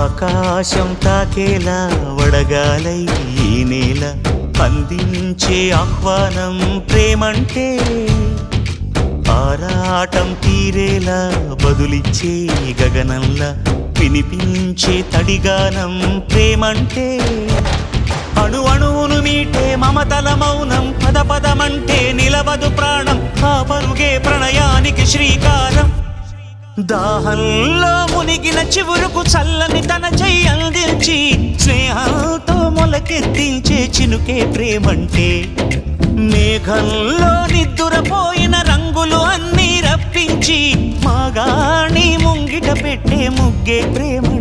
ఆకాశం తాకేలా వడగాలై ఈ నేల అందించే ఆహ్వానం ప్రేమంటే ఆరాటం తీరేలా బదులిచ్చే గగనంలా వినిపించే తడిగానం ప్రేమంటే అణు అణువు మమతల మౌనం పద పదమంటే నిలవదు ప్రాణం. ఆ పరుగే ప్రణయానికి శ్రీకారం. దాహంలో మునిగిన చివురుకు చల్లని తన చెయ్యి అందించి స్నేహంతో మొలకెత్తించే చినుకే ప్రేమంటే. మేఘంలో నిద్దురపోయిన రంగులు అన్నీ రప్పించి మాగాణి ముంగిట పెట్టే ముగ్గే ప్రేమంటే